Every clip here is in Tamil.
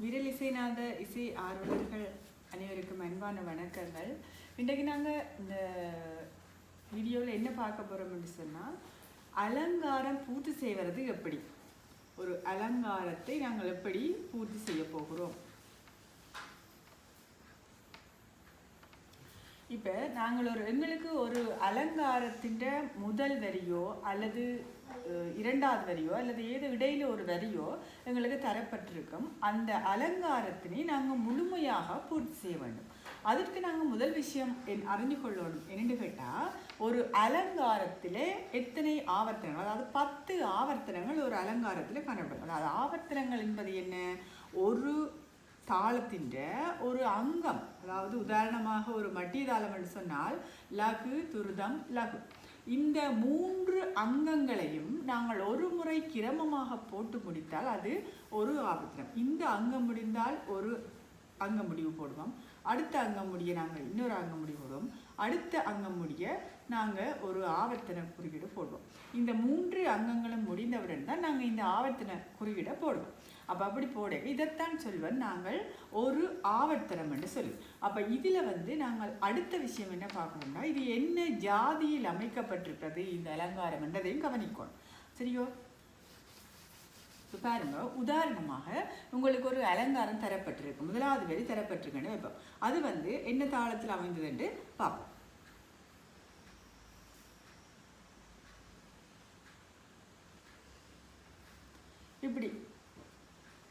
விரல் இசைநாத இசை ஆர்வலர்கள் அனைவருக்கும் அன்பான வணக்கங்கள். இன்றைக்கு நாங்கள் இந்த வீடியோவில் என்ன பார்க்க போகிறோம்னு சொன்னால் அலங்காரம் பூர்த்தி செய்வது எப்படி? ஒரு அலங்காரத்தை நாங்கள் எப்படி பூர்த்தி செய்ய போகிறோம்? இப்போ நாங்கள் ஒரு எங்களுக்கு ஒரு அலங்காரத்தின் முதல் வரியோ அல்லது இரண்டாவது வரியோ அல்லது ஏதோ இடையில ஒரு வரியோ எங்களுக்கு தரப்பட்டிருக்கும். அந்த அலங்காரத்தினை நாங்கள் முழுமையாக பூர்த்தி செய்ய வேண்டும். அதற்கு நாங்கள் முதல் விஷயம் என் அறிஞ்சு கொள்ளணும். என்னென்னு கேட்டால் ஒரு அலங்காரத்தில் எத்தனை ஆவர்த்தனங்கள் அதாவது பத்து ஆவர்த்தனங்கள் ஒரு அலங்காரத்தில் காணப்படும். அதாவது ஆவர்த்தனங்கள் என்பது என்ன? ஒரு தாளத்தின் ஒரு அங்கம். அதாவது உதாரணமாக ஒரு மட்டிய தாளம் என்று சொன்னால் லகு துருதம் லகு. இந்த மூன்று அங்கங்களையும் நாங்கள் ஒரு முறை கிரமமாக போட்டு முடித்தால் அது ஒரு ஆபத்திரம். இந்த அங்கம் முடிந்தால் ஒரு அங்க முடிவு போடுவோம். அடுத்த அங்கம் முடிய நாங்கள் இன்னொரு அங்கம் முடிவு போடுவோம். அடுத்த அங்கம் முடிய நாங்கள் ஒரு ஆவர்த்தன குறியீடு போடுவோம். இந்த மூன்று அங்கங்களும் முடிந்தவுடன் தான் நாங்கள் இந்த ஆவர்த்தன குறியீடை போடுவோம். அப்போ அப்படி போட. இதைத்தான் சொல்வன் நாங்கள் ஒரு ஆவர்த்தனம் என்று சொல்லுவோம் அப்போ இதில் வந்து நாங்கள் அடுத்த விஷயம் என்ன பார்க்கணும்னா இது என்ன ஜாதியில் அமைக்கப்பட்டிருக்கிறது இந்த அலங்காரம் என்றதையும் கவனிக்கணும். சரியோ? இப்போ பாருங்க உதாரணமாக உங்களுக்கு ஒரு அலங்காரம் தரப்பட்டிருக்கு. முதலாவது வரி தரப்பட்டிருக்குன்னு வைப்போம். அது வந்து என்ன தாளத்தில் அமைந்ததுன்ட்டு பார்ப்போம் இப்படி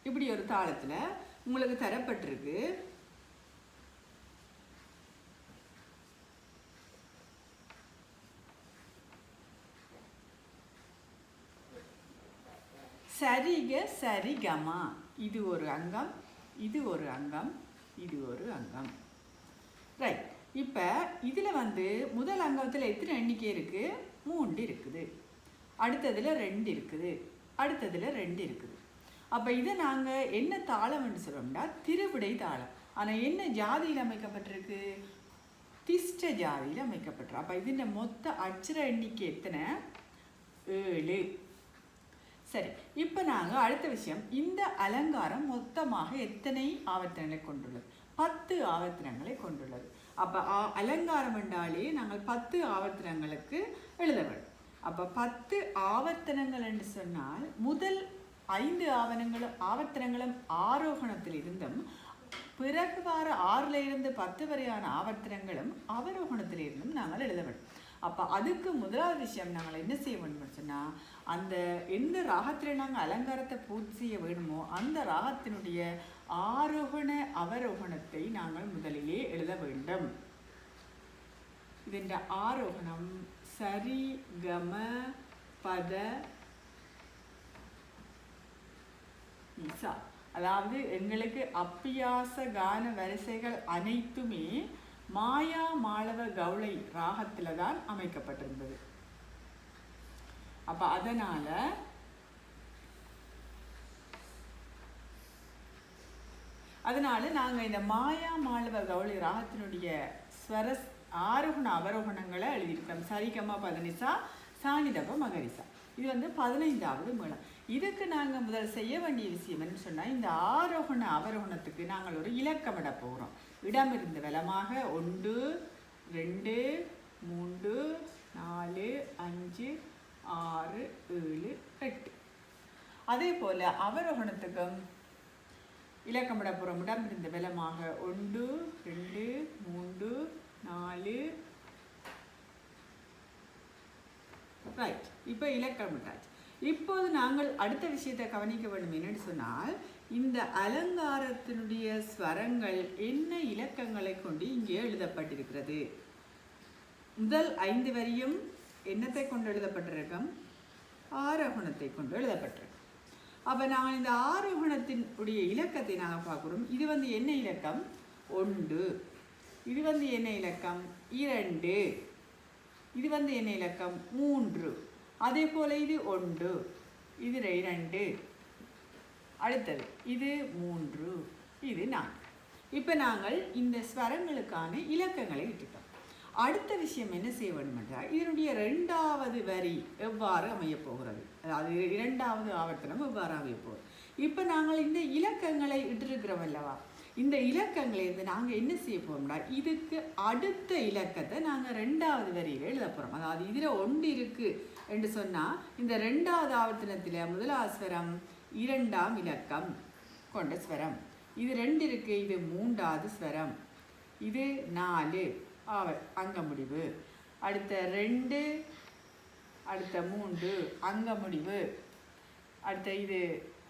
இப்படி ஒரு தாளத்தில் உங்களுக்கு தரப்பட்டிருக்கு. சரிக சரிகமா. இது ஒரு அங்கம் இது ஒரு அங்கம் இது ஒரு அங்கம். ரைட் இப்போ இதில் வந்து முதல் அங்கத்தில் எத்தனை எண்ணிக்கை இருக்குது மூன்று இருக்குது. அடுத்ததில் ரெண்டு இருக்குது. அடுத்ததில் ரெண்டு இருக்குது. அப்போ இதை நாங்கள் என்ன தாளம்னு சொல்கிறோம்னா திருவிடை தாளம். ஆனால் என்ன ஜாதியில் அமைக்கப்பட்டிருக்கு? திஷ்ட ஜாதியில் அமைக்கப்பட்டிருக்கு. அப்போ இதில் மொத்த அச்சர எண்ணிக்கை எத்தனை? ஏழு. சரி இப்போ நாங்கள் அடுத்த விஷயம். இந்த அலங்காரம் மொத்தமாக எத்தனை ஆவர்த்தனங்களை கொண்டுள்ளது? பத்து ஆவர்த்தனங்களை கொண்டுள்ளது. அப்போ அலங்காரம் என்றாலே நாங்கள் பத்து ஆவர்த்தனங்களுக்கு எழுத வேண்டும் அப்போ பத்து ஆவர்த்தனங்கள் என்று சொன்னால் முதல் ஐந்து ஆவணங்களும் ஆவர்த்தனங்களும் ஆரோகணத்தில் இருந்தும் பிறகு வார ஆறுல இருந்து பத்து வரையான ஆவர்த்தனங்களும் அவரோகணத்தில் இருந்தும் நாங்கள் எழுத வேண்டும் அப்போ அதுக்கு முதலாவது விஷயம் நாங்கள் என்ன செய்ய வேண்டும் சொன்னால் அந்த எந்த ராகத்தில் நாங்கள் அலங்காரத்தை பூர்த்தி செய்ய வேணுமோ அந்த ராகத்தினுடைய ஆரோகண அவரோகணத்தை நாங்கள் முதலிலே எழுத வேண்டும் ഇതിൻ്റെ ആരോഹണം സരി ഗമ പദ இச. அதாவது எங்களுக்கு அப்பியாச கான வரிசைகள் அனைத்துமே மாயா மாளவ கவுளை ராகத்தில் தான் அமைக்கப்பட்டிருந்தது. அப்போ அதனால் அதனால நாங்கள் இந்த மாயா மாளவ கவுளை ராகத்தினுடைய ஸ்வர ஆரோகண அவரோகணங்களை எழுதியிருக்கோம். சரிகமா பதினிசா சாணிதப மகரிசா. இது வந்து பதினைந்தாவது மேளம். இதுக்கு நாங்கள் முதல் செய்ய வேண்டிய விஷயம் என்னன்னு சொன்னால் இந்த ஆரோகண அவரோகணத்துக்கு நாங்கள் ஒரு இலக்கமிட போகிறோம் இடம் இருந்த வளமாக ஒன்று ரெண்டு மூன்று நாலு அஞ்சு ஆறு ஏழு எட்டு. அதே போல் அவரோகணத்துக்கும் இலக்கமிட போகிறோம் இடம் இருந்த வளமாக ஒன்று ரெண்டு மூன்று நாலு. ரைட் இப்போ இலக்கமிட்டாச்சு. இப்போது நாங்கள் அடுத்த விஷயத்தை கவனிக்க வேண்டும். என்னன்னு சொன்னால் இந்த அலங்காரத்தினுடைய ஸ்வரங்கள் என்ன இலக்கங்களை கொண்டு இங்கே எழுதப்பட்டிருக்கிறது? முதல் ஐந்து வரியும் என்னத்தை கொண்டு எழுதப்பட்டிருக்கும்? ஆரோகணத்தை கொண்டு எழுதப்பட்டிருக்கும். அப்போ நாங்கள் இந்த ஆரோகணத்தின் உடைய இலக்கத்தை நாங்கள் பார்க்குறோம். இது வந்து என்ன இலக்கம்? ஒன்று. இது வந்து என்ன இலக்கம்? இரண்டு. இது வந்து என்ன இலக்கம்? மூன்று. அதே போல் இது ஒன்று இது ரெண்டு. அடுத்தது இது மூன்று இது நான்கு. இப்போ நாங்கள் இந்த ஸ்வரங்களுக்கான இலக்கங்களை இட்டுட்டோம் அடுத்த விஷயம் என்ன செய்ய வேண்டும் என்றால் இதனுடைய ரெண்டாவது வரி எவ்வாறு அமையப்போகிறது அதாவது இரண்டாவது ஆவர்த்தனம் எவ்வாறு அமையப்போகிறது இப்போ நாங்கள் இந்த இலக்கங்களை இட்டிருக்கிறோம் அல்லவா? இந்த இலக்கங்களை இருந்து நாங்கள் என்ன செய்ய போகிறோம்னா இதுக்கு அடுத்த இலக்கத்தை நாங்கள் ரெண்டாவது வரியில் எழுத போகிறோம் அதாவது இதில் ஒன்று இருக்குது என்று சொன்னால் இந்த ரெண்டாவது ஆவர்த்தனத்தில் முதலாவது ஸ்வரம் இரண்டாம் இலக்கம் கொண்ட ஸ்வரம். இது ரெண்டு இருக்குது இது மூன்றாவது ஸ்வரம். இது நாலு ஆவ அங்க முடிவு அடுத்த ரெண்டு அடுத்த மூன்று அங்க முடிவு அடுத்த இது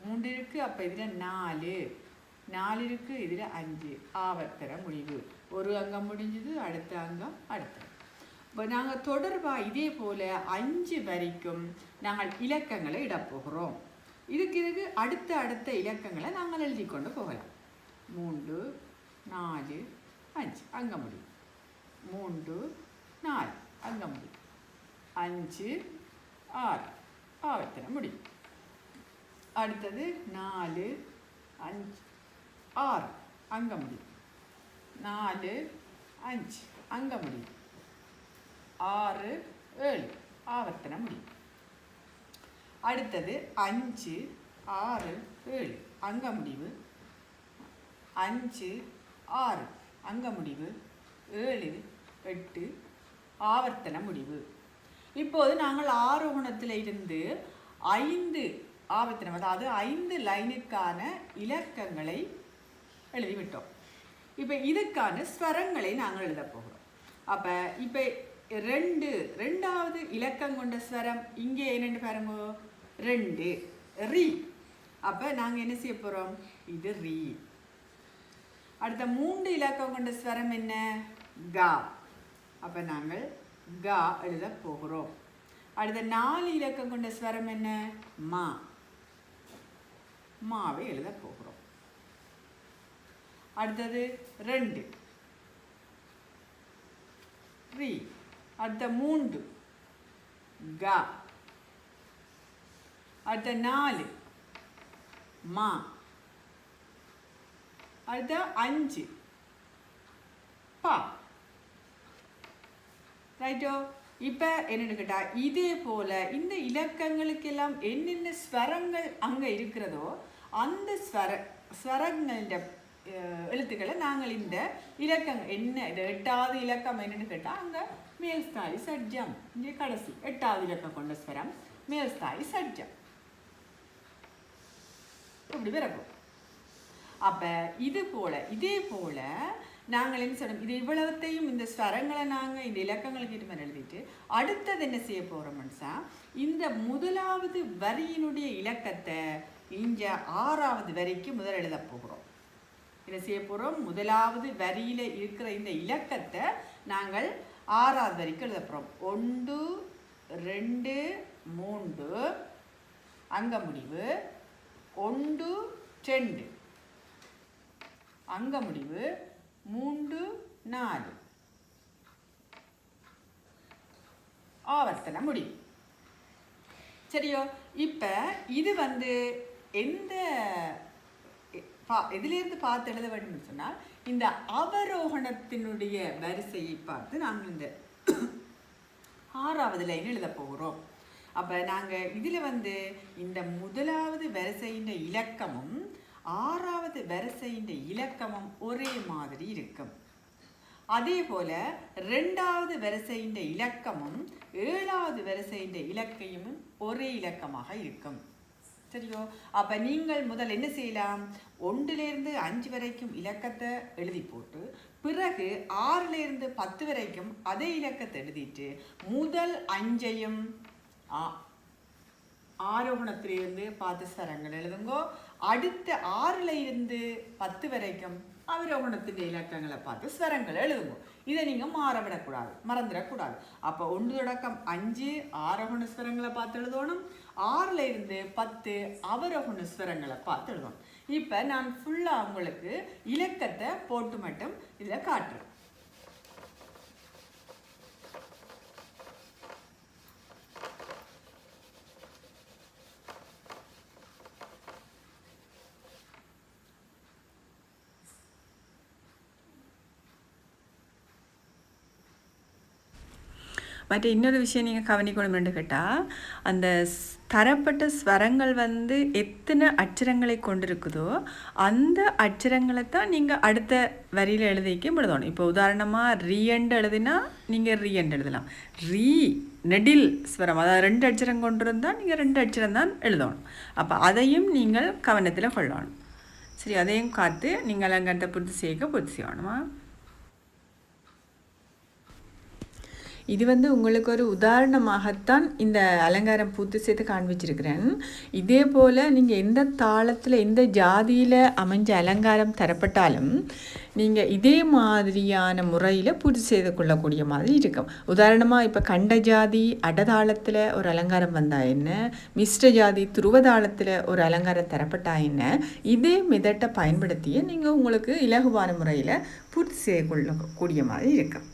மூன்று இருக்குது அப்போ இதில் நாலு. நாலிற்கு இதில் அஞ்சு. ஆவர்த்தர முடிவு. ஒரு அங்கம் முடிஞ்சது அடுத்த அங்கம் அடுத்த இப்போ நாங்கள் தொடர்பாக இதே போல் அஞ்சு வரைக்கும் நாங்கள் இலக்கங்களை இடப்போகிறோம் இதுக்கு இதுக்கு அடுத்த அடுத்த இலக்கங்களை நாங்கள் எழுதி கொண்டு போகலாம். மூன்று நாலு அஞ்சு. அங்க முடியும் மூன்று நாலு. அங்க முடியும் அஞ்சு ஆறு. ஆவர்த்தன முடியும் அடுத்தது நாலு அஞ்சு. ஆறு அங்க முடியும் நாலு அஞ்சு அங்க முடியும் ஆறு ஏழு ஆவர்த்தன முடியும் அடுத்தது அஞ்சு ஆறு ஏழு அங்க முடிவு அஞ்சு ஆறு அங்க முடிவு ஏழு எட்டு ஆவர்த்தன முடிவு இப்போது நாங்கள் ஆரோகணத்தில் இருந்து ஐந்து ஆவர்த்தனம் அதாவது ஐந்து லைனுக்கான இலக்கங்களை எழுதிவிட்டோம். இப்போ இதுக்கான ஸ்வரங்களை நாங்கள் எழுத போகிறோம். அப்போ இப்போ ரெண்டு ரெண்டாவது இலக்கம் கொண்ட ஸ்வரம் இங்கே என்னென்னு பாருங்க. ரெண்டு ரீ. அப்போ நாங்கள் என்ன செய்ய போகிறோம் இது ரீ. அடுத்த மூன்று இலக்கம் கொண்ட ஸ்வரம் என்ன? கா. அப்போ நாங்கள் கா எழுத போகிறோம். அடுத்த நாலு இலக்கம் கொண்ட ஸ்வரம் என்ன? மா. மாவை எழுத போகிறோம். அடுத்தது ரெண்டு. த்ரீ அடுத்த மூன்று. க அடுத்த நாலு. மா. அடுத்த அஞ்சு. பா. ரைட்டோ இப்போ என்னென்னு கேட்டால் இதே போல் இந்த இலக்கங்களுக்கெல்லாம் என்னென்ன ஸ்வரங்கள் அங்கே இருக்கிறதோ அந்த ஸ்வர ஸ்வரங்கள எழுத்துக்களை நாங்கள் இந்த இலக்கங்கள் என்ன இது எட்டாவது இலக்கம் என்னன்னு கேட்டால் அங்கே மேல்ஸ்தாயி சட்ஜம் இங்கே கடைசி எட்டாவது இலக்கம் கொண்ட ஸ்வரம் மேல்ஸ்தாயி சட்ஜம் இப்படி பிறக்கும் அப்போ இது போல் இதே போல் நாங்கள் என்ன சொல்லணும் இது இவ்வளவத்தையும் இந்த ஸ்வரங்களை நாங்கள் இந்த இலக்கங்களுக்கு இது மாதிரி எழுதிட்டு அடுத்தது என்ன செய்ய போகிறோம்னு சார் இந்த முதலாவது வரியினுடைய இலக்கத்தை இங்கே ஆறாவது வரிக்கு முதல் எழுத போகிறோம். என்ன செய்ய போகிறோம் முதலாவது வரியில் இருக்கிற இந்த இலக்கத்தை நாங்கள் ஆறாவது வரிக்கு எழுத போகிறோம் ஒன்று ரெண்டு மூன்று. அங்க முடிவு ஒன்று ரெண்டு. அங்க முடிவு மூன்று நாலு. ஆவர்த்தன முடிவு. சரியோ? இப்போ இது வந்து எந்த பா எதிலிருந்து பார்த்து எழுத வேண்டும் சொன்னால் இந்த அவரோகணத்தினுடைய வரிசையை பார்த்து நாங்கள் இந்த ஆறாவது லைன் எழுத போகிறோம். அப்போ நாங்கள் இதில் வந்து இந்த முதலாவது வரிசையின் இலக்கமும் ஆறாவது வரிசையின் இலக்கமும் ஒரே மாதிரி இருக்கும். அதே போல் ரெண்டாவது வரிசையின் இலக்கமும் ஏழாவது வரிசையின் இலக்கையும் ஒரே இலக்கமாக இருக்கும். சரியோ அப்போ நீங்கள் முதல் என்ன செய்யலாம்? ஒன்றிலிருந்து அஞ்சு வரைக்கும் இலக்கத்தை எழுதி போட்டு பிறகு ஆறுலேருந்து பத்து வரைக்கும் அதே இலக்கத்தை எழுதிட்டு முதல் அஞ்சையும் ஆரோகணத்திலிருந்து பார்த்து ஸ்வரங்கள் எழுதுங்கோ. அடுத்த ஆறுல இருந்து பத்து வரைக்கும் அவரோகணத்தின் இலக்கங்களை பார்த்து ஸ்வரங்கள் எழுதுங்க. இதை நீங்கள் மாறவிடக்கூடாது மறந்துடக்கூடாது. அப்போ ஒன்று தொடக்கம் அஞ்சு ஆரோகண ஸ்வரங்களை பார்த்து எழுதணும். ஆறில் இருந்து பத்து அவரோகண ஸ்வரங்களை பார்த்து எழுதணும். இப்போ நான் ஃபுல்லாக உங்களுக்கு இலக்கத்தை போட்டு மட்டும் இதில் காட்டுறேன். மற்ற இன்னொரு விஷயம் நீங்கள் கவனிக்கணும்னு கேட்டால் அந்த ஸ்- தரப்பட்ட ஸ்வரங்கள் வந்து எத்தனை அச்சரங்களை கொண்டிருக்குதோ அந்த அச்சரங்களை தான் நீங்கள் அடுத்த வரியில் எழுதிக்க எழுதணும் இப்போ உதாரணமாக ரீஎண்ட் எழுதினா நீங்கள் ரீஎண்ட் எழுதலாம். ரீ நெடில் ஸ்வரம் அதாவது ரெண்டு அச்சரம் கொண்டிருந்தால் நீங்கள் ரெண்டு அச்சரம் தான் எழுதணும். அப்போ அதையும் நீங்கள் கவனத்தில் கொள்ளணும். சரி அதையும் காத்து நீங்கள் அலங்காரத்தை பூர்த்தி செய்ய பூர்த்தி செய்யணுமா? இது வந்து உங்களுக்கு ஒரு உதாரணமாகத்தான் இந்த அலங்காரம் பூர்த்தி செய்து காண்பிச்சிருக்கிறேன். இதே போல் நீங்கள் எந்த தாளத்தில் எந்த ஜாதியில் அமைஞ்ச அலங்காரம் தரப்பட்டாலும் நீங்கள் இதே மாதிரியான முறையில் பூர்த்தி செய்து கொள்ளக்கூடிய மாதிரி இருக்கும். உதாரணமாக இப்போ கண்ட ஜாதி அடதாளத்தில் ஒரு அலங்காரம் வந்தால் என்ன? மிஸ்ட ஜாதி துருவதாளத்தில் ஒரு அலங்காரம் தரப்பட்டா என்ன? இதே மெதட்டை பயன்படுத்தியே நீங்கள் உங்களுக்கு இலகுவான முறையில் பூர்த்தி செய்து கொள்ளக்கூடிய மாதிரி இருக்கும்.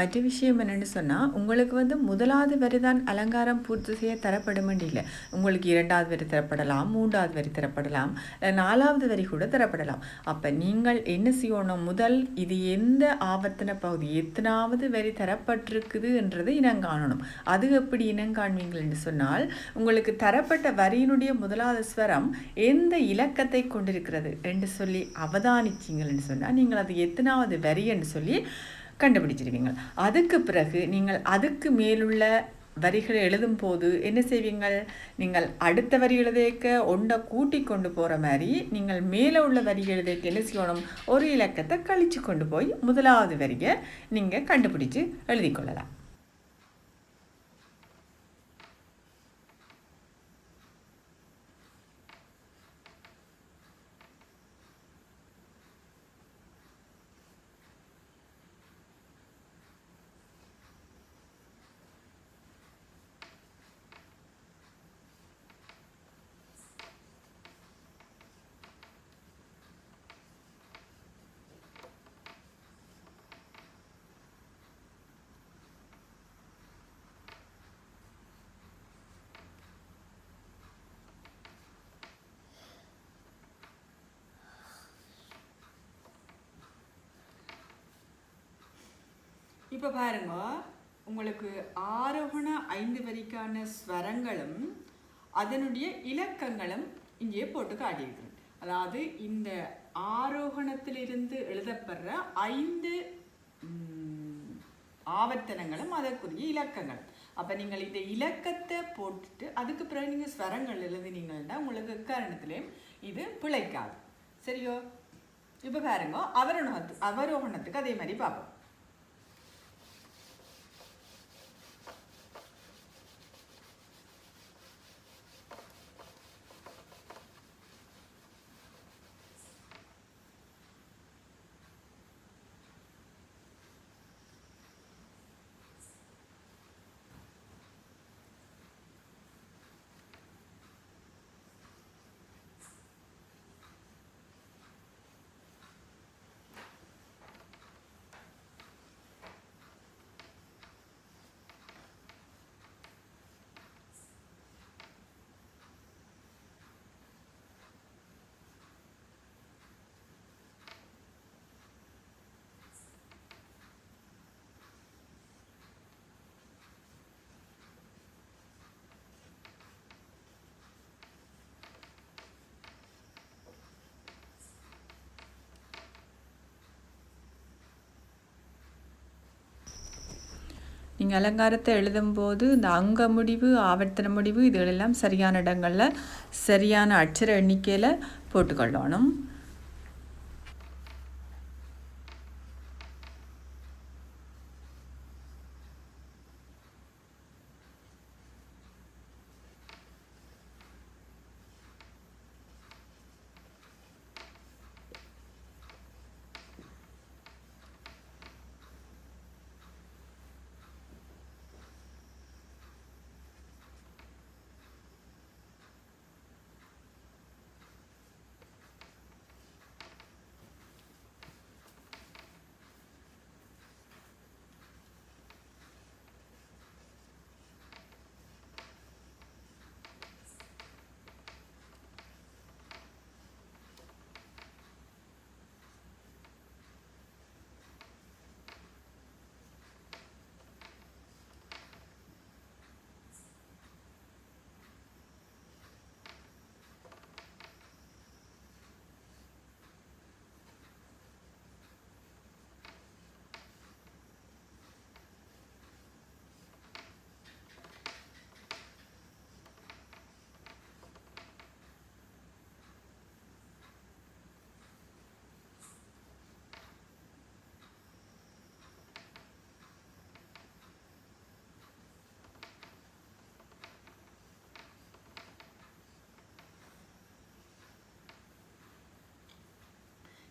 மற்ற விஷயம் என்னென்னு சொன்னால் உங்களுக்கு வந்து முதலாவது வரிதான் அலங்காரம் பூர்த்தி செய்ய தரப்படும் இல்லை. உங்களுக்கு இரண்டாவது வரி தரப்படலாம் மூன்றாவது வரி தரப்படலாம் நாலாவது வரி கூட தரப்படலாம். அப்போ நீங்கள் என்ன செய்யணும்? முதல் இது எந்த ஆவர்த்தன பகுதி? எத்தனாவது வரி தரப்பட்டிருக்குது என்றதை இனங்காணணும் அது எப்படி இனங்காண்பீங்கள்னு சொன்னால் உங்களுக்கு தரப்பட்ட வரியினுடைய முதலாவது ஸ்வரம் எந்த இலக்கத்தை கொண்டிருக்கிறது என்று சொல்லி அவதானிச்சிங்கள்னு சொன்னால் நீங்கள் அது எத்தனாவது வரி என்று சொல்லி கண்டுபிடிச்சிருவீங்க அதுக்கு பிறகு நீங்கள் அதுக்கு மேலுள்ள வரிகளை எழுதும் போது என்ன செய்வீங்கள்? நீங்கள் அடுத்த வரி எழுதேக்க ஒன்றை கூட்டி கொண்டு போகிற மாதிரி நீங்கள் மேலே உள்ள வரி எழுதேக்க என்ன செய்யணும்? ஒரு இலக்கத்தை கழித்து கொண்டு போய் முதலாவது வரியை நீங்கள் கண்டுபிடிச்சு எழுதி கொள்ளலாம். இப்போ பாருங்க உங்களுக்கு ஆரோகண ஐந்து வரிக்கான ஸ்வரங்களும் அதனுடைய இலக்கங்களும் இங்கே போட்டு காட்டியிருக்கிறேன். அதாவது இந்த ஆரோகணத்திலிருந்து எழுதப்படுற ஐந்து ஆவர்த்தனங்களும் அதற்குரிய இலக்கங்கள். அப்போ நீங்கள் இந்த இலக்கத்தை போட்டுட்டு அதுக்கு பிறகு நீங்கள் ஸ்வரங்கள் எழுதினீங்கன்னா உங்களுக்கு காரணத்திலையும் இது பிழைக்காது. சரியோ? இப்போ பாருங்க அவரோகத்து அவரோகணத்துக்கு அதே மாதிரி பார்ப்போம். நீங்கள் அலங்காரத்தை எழுதும்போது இந்த அங்க முடிவு ஆவர்த்தன முடிவு இதுகளெல்லாம் சரியான இடங்களில் சரியான அச்சர எண்ணிக்கையில் போட்டுக்கொள்ளணும்.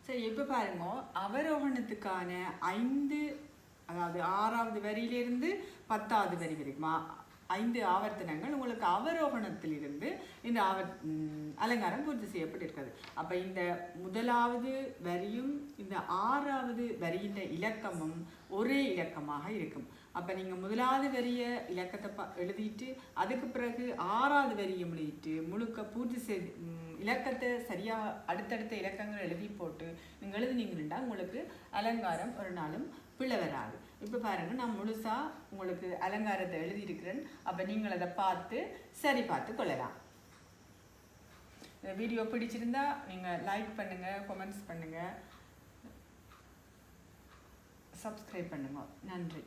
சரி இப்போ பாருங்க. அவரோகணத்துக்கான ஐந்து அதாவது ஆறாவது வரியிலிருந்து பத்தாவது வரி வரைக்குமா ஐந்து ஆவர்த்தனங்கள் உங்களுக்கு அவரோகணத்திலிருந்து இந்த ஆவர் அலங்காரம் பூர்த்தி செய்யப்பட்டிருக்கிறது. அப்போ இந்த முதலாவது வரியும் இந்த ஆறாவது வரியின் இலக்கமும் ஒரே இலக்கமாக இருக்கும். அப்போ நீங்கள் முதலாவது வரிய இலக்கத்தை ப எழுதிட்டு அதுக்கு பிறகு ஆறாவது வரியை எழுதிட்டு முழுக்க பூர்த்தி செய்து இலக்கத்தை சரியாக அடுத்தடுத்த இலக்கங்கள் எழுதி போட்டு நீங்கள் எழுதினீங்கன்னா உங்களுக்கு அலங்காரம் ஒரு நாளும் பிள்ளை வராது. இப்போ பாருங்கள் நான் முழுசாக உங்களுக்கு அலங்காரத்தை எழுதியிருக்கிறேன். அப்போ நீங்கள் அதை பார்த்து சரி பார்த்து கொள்ளலாம். இந்த வீடியோ பிடிச்சிருந்தா நீங்கள் லைக் பண்ணுங்கள் கமெண்ட்ஸ் பண்ணுங்கள் சப்ஸ்கிரைப் பண்ணுங்க. நன்றி.